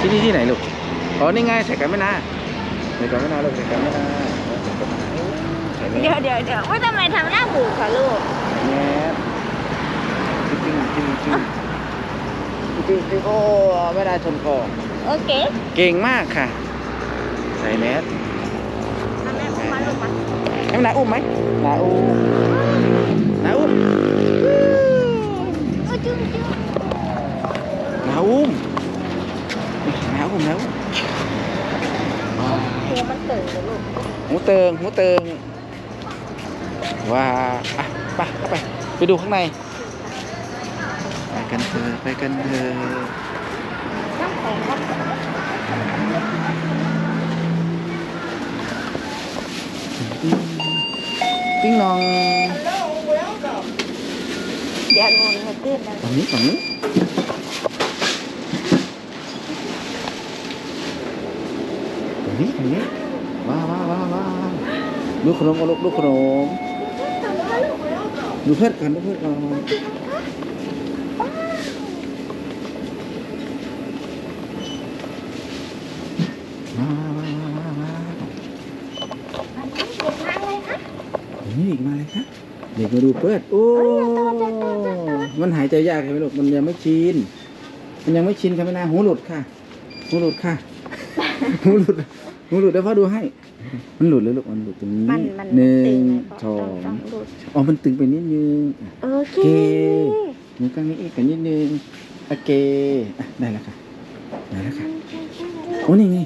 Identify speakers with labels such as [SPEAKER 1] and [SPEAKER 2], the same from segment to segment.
[SPEAKER 1] ที่นี่ที่ไหนลูก อ๋อ นี่ไงใส่กันไม่นาใส่กันไม่นาลูกใส่กันไม่นาใส่กันไม่
[SPEAKER 2] เดี๋ย
[SPEAKER 1] นาว
[SPEAKER 2] เดี๋ยวเดี๋ยวว่าทำไมทำหน้าบูดคะลูก
[SPEAKER 1] แง่จริงจริงจริงจริงจริงโอ้ไม่ได้ชนคอ
[SPEAKER 2] โอเค
[SPEAKER 1] เก่งมากค่ะ ใส่แมส
[SPEAKER 2] ทำแม่อุ้มมาลูกมา
[SPEAKER 1] ให้มันนาอุ้มไหมนาอุ้มนาอุ้ม
[SPEAKER 2] โอ้จุ๊บจุ๊บ
[SPEAKER 1] นาอุ้ม นาอุ้มนาอุ้มว้าว
[SPEAKER 2] หัวมันตื่นเลยลูก
[SPEAKER 1] หมูเติงหมูเติงว้าอะไปเข้าไปไปดูข้างในไปกันเถอะไปกันเถอะ
[SPEAKER 2] น้ำแข็งครับ
[SPEAKER 1] ปิ้งนอง
[SPEAKER 2] เดี๋ยวงนมาตื้นนะ
[SPEAKER 1] ฝั่งนี้ฝั่งนี้ฝั่ นี้ฝั่งนี้ว้าว้าว้าว้าวดูขนมเอาลูกดูขนมดูเพื่อนกันดูเพื่อนกันว้าว้าว้าว้าวว้าว
[SPEAKER 2] อันนี้เด็กมาเลยคะ
[SPEAKER 1] เด็กมาดูเปิดโอ้มันหายใจยากใช่ไหมลูกมันยังไม่ชินมันยังไม่ชินค่ะไม่นาหูหลุดค่ะ หูหลุดค่ะ หูหลุด หูหลุดเดี๋ยวพ่อดูให้ มันหลุดเลยลูกมันหลุดตรงนี้
[SPEAKER 2] มันมัน
[SPEAKER 1] หนึ่
[SPEAKER 2] ตึ
[SPEAKER 1] ง
[SPEAKER 2] งไง
[SPEAKER 1] สอง
[SPEAKER 2] ต้องดูด
[SPEAKER 1] อ๋อมันตึงไปนิดนึงอะ
[SPEAKER 2] โอเค
[SPEAKER 1] โอเคมือกลางนี้อีกกันนิดนึงโอเคอะได้แล้วค่ะได้แล้วค่ะโอ้นี่ไง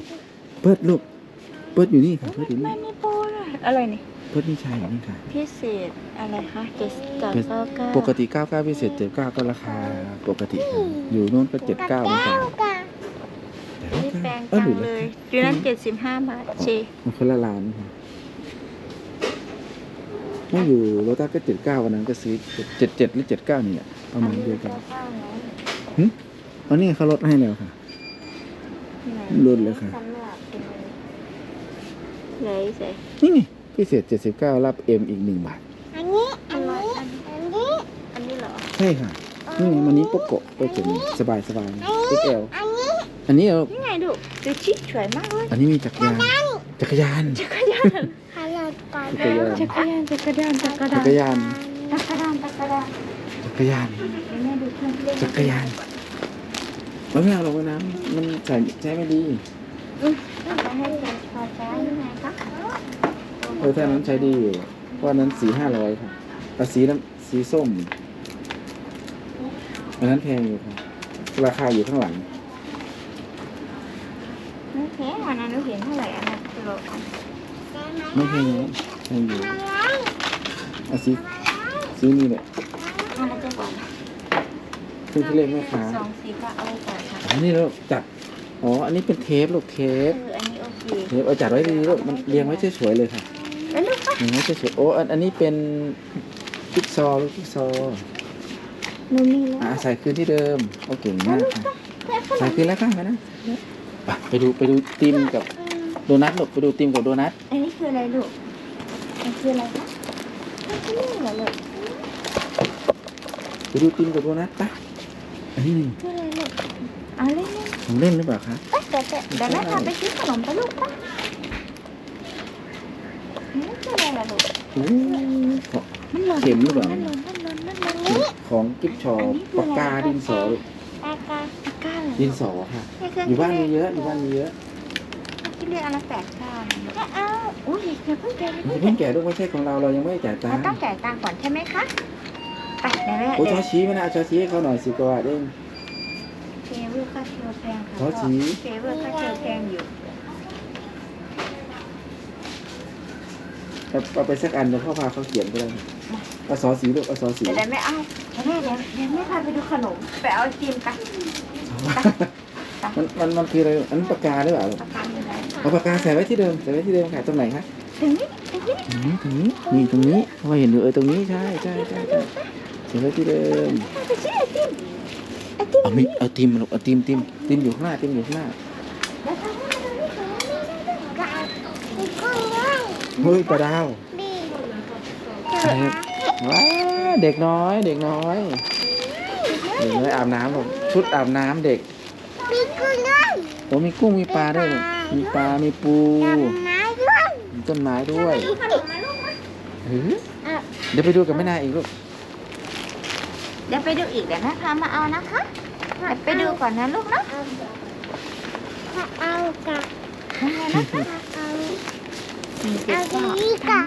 [SPEAKER 1] เปิดลูกเปิดอยู่นี่ค่ะเปิดอยู่
[SPEAKER 2] ไม่
[SPEAKER 1] นี่
[SPEAKER 2] มีโปรเลยอะไรนี่
[SPEAKER 1] เปิดนี่ชายอยู่นี่ค่ะ
[SPEAKER 2] พิเศษอะไรคะเจ็ดกับ
[SPEAKER 1] เป็น
[SPEAKER 2] เก้าเก้า
[SPEAKER 1] ปกติ 99พิเศษ79ก็ราคาปกติค่ะอยู่โน้นก็79เหมือนกัน
[SPEAKER 2] นี่แปลง
[SPEAKER 1] เออ
[SPEAKER 2] ตัง
[SPEAKER 1] หลุด
[SPEAKER 2] ค์
[SPEAKER 1] เล
[SPEAKER 2] เลยยอยู่นั้นเจ็ดสิบห้าบาทเช
[SPEAKER 1] มันคนละร้านค่ะไม่อยู่โรตัสก็79วันนั้นก็ซื้อ77หรือ79นี่แหละประมาณเดียวกันหึเอานี่เขาลดให้แล้วค่ะลดเลยค่ะ
[SPEAKER 2] สำหรับเป็นเลยเสร็จ
[SPEAKER 1] นี่ไงพิเศษ79รับ M อีก1บาท
[SPEAKER 2] อันนี้ อันนี้ อันนี้ อันนี้เหรอ
[SPEAKER 1] ใช่ค่ะ นี่ไงมันนี้โปโกะไปถึงสบายสบาย XL อั นนี้เอา
[SPEAKER 2] นี่ไงดูดูชิสวยมากเลย
[SPEAKER 1] อันนี้มีจักรยานจักรยาน
[SPEAKER 2] จักรยาน
[SPEAKER 1] จักรยาน
[SPEAKER 2] จักรยานจักรยานจักร
[SPEAKER 1] จักรยาน
[SPEAKER 2] จักรยานจักรยาน
[SPEAKER 1] จักรยาน
[SPEAKER 2] เดี๋ยวแม่ดูเครื่องเล่น
[SPEAKER 1] จักรยานมันไม่เอาลงไปน้ำมันใส่ใช้ไม่ดี
[SPEAKER 2] อืมแล้วจะให้ใครพอใจยังไงคะ
[SPEAKER 1] เออถ้านั้นใช้ดีอยู่เพราะอันนั้นสีห้าร้อยค่ะแต่สีน้ำสีส้มอันนั้นแพงอยู่ค่ะราคาอยู่ข้างหลัง
[SPEAKER 2] โอเควันนั้นหนูเห็นเท่าไหร่อันนั้นกิโลอัน
[SPEAKER 1] ไม่แพงนะแพงอยู่เอาสีสีนี้เนี่ย
[SPEAKER 2] อันนั้นจะก่อน
[SPEAKER 1] คือที่เล็กแม่ค้า
[SPEAKER 2] สองสีก็เอาไว้ก่อนค่ะ
[SPEAKER 1] อันนี้เราจัดอ๋ออันนี้เป็นเทปลูกเทป
[SPEAKER 2] เอออันนี้โอเค
[SPEAKER 1] เทปเอาจัดไว้ดีๆลูกมันเรียงไว้สวยๆเลยค่ะ
[SPEAKER 2] แล้วลูกก็
[SPEAKER 1] เรียงไว้สวยๆโอ้อันอันนี้เป็นจิ๊กซอว์ลูกจิ๊กซอว์
[SPEAKER 2] หนูมีแล้ว
[SPEAKER 1] อ่าใส่คืนที่เดิมโอเก่งมากค่ะใส่คืนแล้วค่ะไปนะ ไปไปดูไปดูติมกับโดนัทลูกไปดูติมกับโดนัท
[SPEAKER 2] อันนี้คืออะไรลูกอันคืออะไรคะอันคือนี่เหรอลูก
[SPEAKER 1] ไปดูติมกับโดนัทปะอันนี้นี่
[SPEAKER 2] คืออะไรลูกเอาเล่นเล่น
[SPEAKER 1] ของเล่นหรือเปล่าคะ
[SPEAKER 2] ไปเดี๋ยวเดี๋ยวเดี๋ยวแม่พาไปซื้อขนมไปลูกปะนี่คืออะไรล่ะลูก
[SPEAKER 1] โอ้ของ
[SPEAKER 2] มันหล่น
[SPEAKER 1] เข็มหรือเปล่า
[SPEAKER 2] มันหล่นมันหล่นมันหล่นนี่
[SPEAKER 1] ของกิ๊บชอปากกาดินสอลูก
[SPEAKER 2] ปากกา ปากกาเหรอ
[SPEAKER 1] ดินสอค่ะ อยู่บ้านมีเยอะ อยู่บ้านมีเยอะ
[SPEAKER 2] ที่เรียกอันละแปดเก้าจะเอาอุ้ยอย่าเพิ่งแกะอย่า
[SPEAKER 1] อย่า
[SPEAKER 2] เพิ่ง
[SPEAKER 1] เพิ่ง
[SPEAKER 2] แกะ
[SPEAKER 1] แก่ลูกไม่ใช่ของเรา เรายังไม่ได้จ่ายตั
[SPEAKER 2] เรา
[SPEAKER 1] งค์
[SPEAKER 2] ต้องจ่ายตังค์ก่อนใช่ไหมคะ ไปเดี๋ยวแม่
[SPEAKER 1] โอ้
[SPEAKER 2] เดี๋
[SPEAKER 1] ช
[SPEAKER 2] ย
[SPEAKER 1] อ
[SPEAKER 2] ว
[SPEAKER 1] ชี้ไม่น่าเอาชอชี้ให้เขาหน่อยสิกว่าบาทเอง
[SPEAKER 2] เฟเวอร์ค่าเชลแพงค่ะ
[SPEAKER 1] ขอชี้
[SPEAKER 2] เฟเวอร์ค่าเชลแพงอยู่
[SPEAKER 1] เอาเอาไปสักอันเดี๋ยวพ่อพาเขาเขียนก็ได้เอาซอสีลูกเอาซอสี
[SPEAKER 2] เดี๋ยวเดี๋ยวแม่เอาเดี๋ยวแม่เดี๋ยวเดี๋ยวแม่พาไปดูขนมไปเอาไอติมกัน
[SPEAKER 1] มันมันมันคืออะไรอันนั้นปากกาหรือเปล่าลูก
[SPEAKER 2] ปากกาอยู่ไหน
[SPEAKER 1] เอาปากกาใส่ไว้ที่เดิมใส่ไว้ที่เดิมค่ะตรงไหนคะ
[SPEAKER 2] ถึงนี้ถึงนี้
[SPEAKER 1] ตรงนี้ตรงนี้นี่ตรงนี้เพราะว่าเห็นอยู่เออตรงนี้ใช่ใช่ใช่ใช่ใส่ไว้ที่เดิม
[SPEAKER 2] พาไปซื้อไอติมไอติม
[SPEAKER 1] เอามิเอาติมลูกเอาติมติมติมอยู่ข้างหน้าติมอยู่ข้างหน้า
[SPEAKER 2] เดี๋ยวพาแม่มาดูนี่ก่อน
[SPEAKER 1] เฮ้ยปลาดาว
[SPEAKER 2] นี่
[SPEAKER 1] ว้าเด็กน้อยเด็กน้อย เด็กน้อยอาบน้ำลูกชุดอาบน้ำเด็ก
[SPEAKER 2] บิ๊กกุ้งด้วย
[SPEAKER 1] โอ้มีกุ้งมีปลาด้วยลูกมีปลา มีปู
[SPEAKER 2] ดำน้ำด้วย
[SPEAKER 1] มีต้นไม้ด้วย
[SPEAKER 2] มีขนมไหมลูก
[SPEAKER 1] เฮ้ย
[SPEAKER 2] อะ
[SPEAKER 1] เดี๋ยวไปดูกับแม่นาอีกลูก
[SPEAKER 2] เดี๋ยวไปดูอีกเดี๋ยวนะคะมาเอานะคะเดี๋ยวไปดูก่อนนะลูกเนาะ
[SPEAKER 3] ถ้าเอากะ
[SPEAKER 2] ยังไงนะคะ
[SPEAKER 3] เอา
[SPEAKER 2] มี
[SPEAKER 3] เอา
[SPEAKER 2] เก็บ
[SPEAKER 3] ดีกะ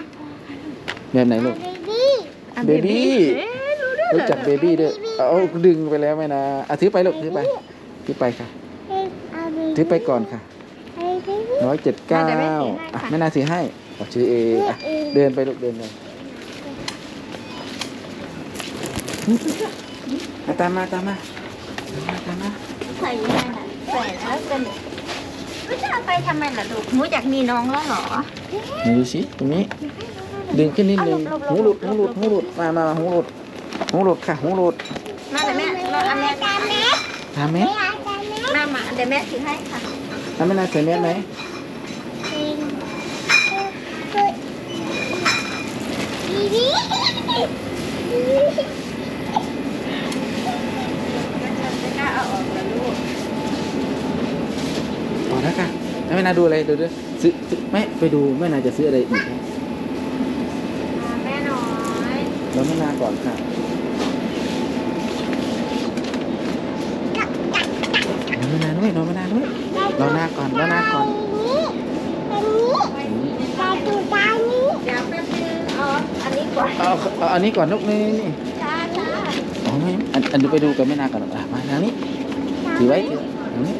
[SPEAKER 1] แบบไหนลูก
[SPEAKER 3] เอาดี
[SPEAKER 2] อะ
[SPEAKER 1] เบบี้
[SPEAKER 2] เอ๊ะรู้ด้วยเหร
[SPEAKER 1] รู้
[SPEAKER 2] อ
[SPEAKER 1] จักเบบี้ด้วย เอาดึงไปแล้วแม่นาอะถือไปลูกถือไปถือไปค่ะ
[SPEAKER 3] เอาดี
[SPEAKER 1] ถือไปก่อนค่ะ
[SPEAKER 3] เอาดี
[SPEAKER 1] ร้อยเจ็ดเก้าอะแม่นาถือให้เอาชื่อเออะเดินไปลูกเดินไปอะตามมาตามมาตามมาตามมา
[SPEAKER 2] ใส่ยังไงน่ะใส่แล้วกันไม่จะเอาไปทำไมล่ะลูกหนูอยากมีน้องแล้วเหรอ
[SPEAKER 1] ไหนดูสิตรงนี้ดึงขึ้นนิดนึง
[SPEAKER 2] เอา
[SPEAKER 1] หู
[SPEAKER 2] ห
[SPEAKER 1] ห
[SPEAKER 2] ล
[SPEAKER 1] ลุ
[SPEAKER 2] บ
[SPEAKER 1] ด
[SPEAKER 2] หล
[SPEAKER 1] หู
[SPEAKER 2] บ
[SPEAKER 1] หลุดหูหลุดมามาหูหลุดหูหลุดค่ะหูหลุด
[SPEAKER 2] มาเดี๋ยวแม่เราอันแม่
[SPEAKER 3] ตามแม่
[SPEAKER 1] ทำไหม
[SPEAKER 3] ไม่เอาตามแม่
[SPEAKER 2] มามาเดี๋ยวแม่ถือให้ค่ะ
[SPEAKER 1] ทำไม่น่าใส่แมสไหม
[SPEAKER 3] เป็นคือดีดี
[SPEAKER 2] จะกล้าเอาออกแล้วลูก
[SPEAKER 1] พอแล้วค่ะแล้วแม่นาดูอะไรดูด้วยซื้อซื้อแม่ไปดูแม่นาจะซื้ออะไรอีกไหม
[SPEAKER 2] มาแม่น้อย
[SPEAKER 1] แล้วแม่นาก่อนค่ะ รอแม่นาด้วยรอม่นาด้วยรอหน้าก่อนรอหน้าก่อน
[SPEAKER 3] อันนี้อันนี้ต่ดูตานี้
[SPEAKER 2] อ๋อาอันนี้ก่อน
[SPEAKER 1] เอาอาอันนี้ก่อนลูกนี่นี่
[SPEAKER 2] ช้าช้า
[SPEAKER 1] อ๋อไม่อันอันดูไปดูกับแม่นาก่อนอะมาทางนี้ถือไว้ถือทางนี้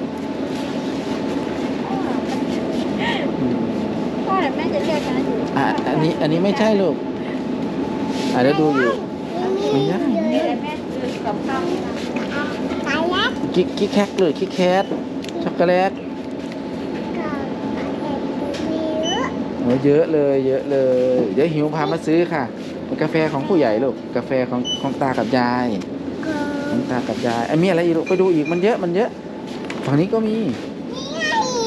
[SPEAKER 1] อืม
[SPEAKER 2] พ่อแม่จะเรียกนอยู่
[SPEAKER 1] อะอันนี้อันนี้ไม่ใช่ลูกอะเดี๋ยวดูอยู่ไม่ใช่
[SPEAKER 2] เดี๋ยวแม่ซื้อกับข้าวา
[SPEAKER 3] ยแล้ว
[SPEAKER 1] คิกคิกแคกเลยคิกแคทช็อกโกแลต
[SPEAKER 3] ก็เด็กมีเยอะ
[SPEAKER 1] โอ้เยอะเลยเยอะเลยเดี๋ยวหิวพามาซื้อค่ะเป็นกาแฟของผู้ใหญ่ลูกกาแฟของของตากับยาย
[SPEAKER 3] ก็
[SPEAKER 1] ของตากับยายไอ้ยมีอะไรอีกลูกไปดูอีกมันเยอะมันเยอะฝั่งนี้ก็มี
[SPEAKER 3] นี่ไง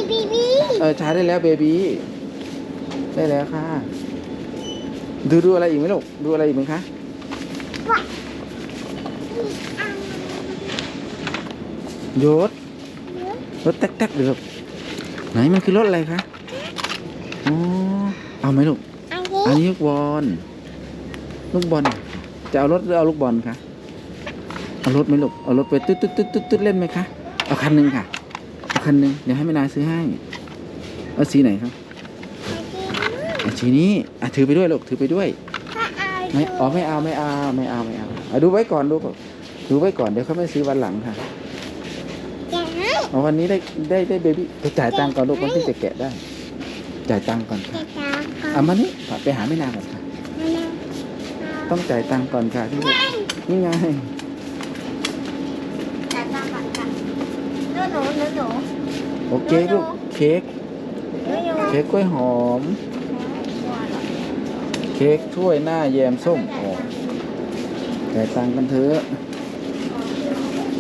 [SPEAKER 3] บีบี
[SPEAKER 1] เออใช้ได้แล้วเบบี้ได้แล้วค่ะ ดูดูอะไรอีกไหมลูกดูอะไรอีกไหมคะโยศรถแต๊กๆเดี๋ยวลูกไหนมันคือรถอะไรคะอ๋อเอาไหมลูก
[SPEAKER 3] อันนี้
[SPEAKER 1] อันนี้ลูกบอลลูกบอลจะเอารถหรือเอาลูกบอลคะเอารถไหมลูกเอารถไปตึ๊ดตึ๊ดตึ๊ดตึ๊ดตึ๊ดเล่นไหมคะเอาคันหนึ่งค่ะเอาคันหนึ่งเดี๋ยวให้แม่นาซื้อให้เอาสีไหนครับเอาสีนี้อะถือไปด้วยลูกถือไปด้วย
[SPEAKER 3] ถ้าเอา
[SPEAKER 1] ไม่อ๋อไม่เอาไม่เอาไม่เอาไม่เอาเอาดูไว้ก่อนดูก่อนดูไว้ก่อนเดี๋ยวเขาไม่ซื้อวันหลังค่ะ
[SPEAKER 3] จะ ให้
[SPEAKER 1] เอาวันนี้ได้ได้ได้เบบี้ไปจ่ายตังค์ก่อนลูกมันถึงจะแกะได้ จ่ายตังค์ก่อนค่ะ
[SPEAKER 3] จะตาก่อน
[SPEAKER 1] เอามานี่ไปหาแม่นาก่อนค่ะ
[SPEAKER 3] นะ
[SPEAKER 1] ต้องจ่ายตังค์ก่อนค่ะที่นี่ไง
[SPEAKER 2] จ่ายตังค์ก่อนค่ะหนูหนูหนูหนู
[SPEAKER 1] โอเคลูกเค้ก
[SPEAKER 2] หนูอยู่
[SPEAKER 1] เค้กกล้วยหอม เค้กถ้วยหน้าแยมส้มโอ้จ่ายตังค์กันเถอะ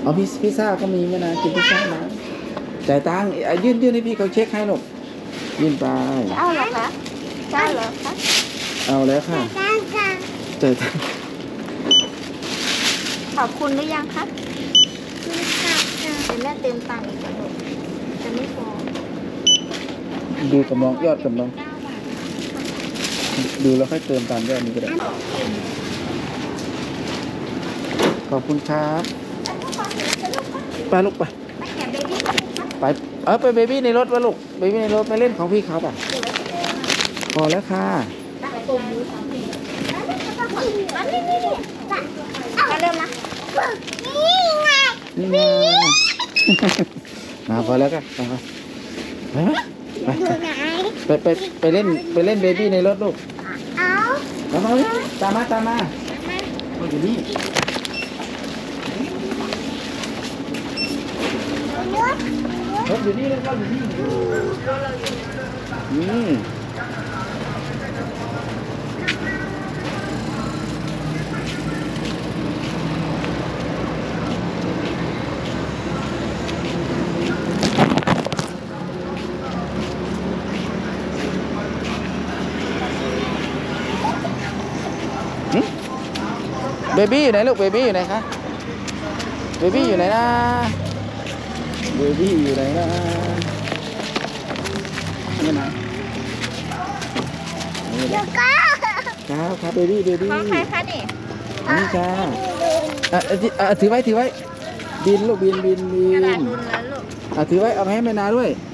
[SPEAKER 1] เอาพิซพิซซ่าก็มีไหมนะกินพิซซ่านะ จ่ายตังค์อะยื่นยื่นให้พี่เขาเช็คให้ลูกยื่นไป
[SPEAKER 2] จะเอาเหรอคะจะเอาเหรอคะ
[SPEAKER 1] เอาแล้วค่ะ
[SPEAKER 3] ตาก่อน
[SPEAKER 1] จ่ายตังค์
[SPEAKER 2] ขอบคุณหรือยังคะ
[SPEAKER 3] มีขับก่อน
[SPEAKER 2] เดี๋ยวแม่เติมตังค์อีกแล้วลูกจะไม่พอ
[SPEAKER 1] ดูกำลังยอดกำลัง
[SPEAKER 2] เก้าบาท
[SPEAKER 1] ดูแล้วค่อยเติมตามยอดนี้ก็ได้ ขอบคุณครับ ไปลูกไป ไปเออไปเบบี้ในรถวะลูกเบบี้ในรถไปเล่นของพี่เขาป่ะพอแล้วค่ะ
[SPEAKER 2] ไปตุ่มมือสองทีมานี่นี่นี่มาเริ่มนะ
[SPEAKER 3] นี่ไง
[SPEAKER 1] นี่ไงมาพอแล้วกันไปไปไปไหมไป
[SPEAKER 3] อยู่ไหน
[SPEAKER 1] ไปไปไปเล่นไปเล่นเบบี้ในรถลูก
[SPEAKER 3] เอา
[SPEAKER 1] มามาตามมาตามมาโอ้ยอยู่นี่
[SPEAKER 3] เนื้อ
[SPEAKER 1] รถ อยู่นี่รถอยู่นี่นี่เบบี้อยู่ไหนลูกเบบี้อยู่ไหนคะเบบี้อยู่ไหนนะ เบบี้อยู่ไหนนะนี่นะนี่แห
[SPEAKER 3] แล้
[SPEAKER 1] ละ
[SPEAKER 3] วก็
[SPEAKER 1] ครับครับเบบี้เบบี้
[SPEAKER 2] ของใครคะนี่
[SPEAKER 1] นี่จ้าอะอะอะถือไว้ถือไว้ บินลูกบินบินบิ
[SPEAKER 2] กระดาษ
[SPEAKER 1] น
[SPEAKER 2] รุนแล้วลูก
[SPEAKER 1] อะถือไว้เอาไปให้แม่นาด้วย
[SPEAKER 2] ก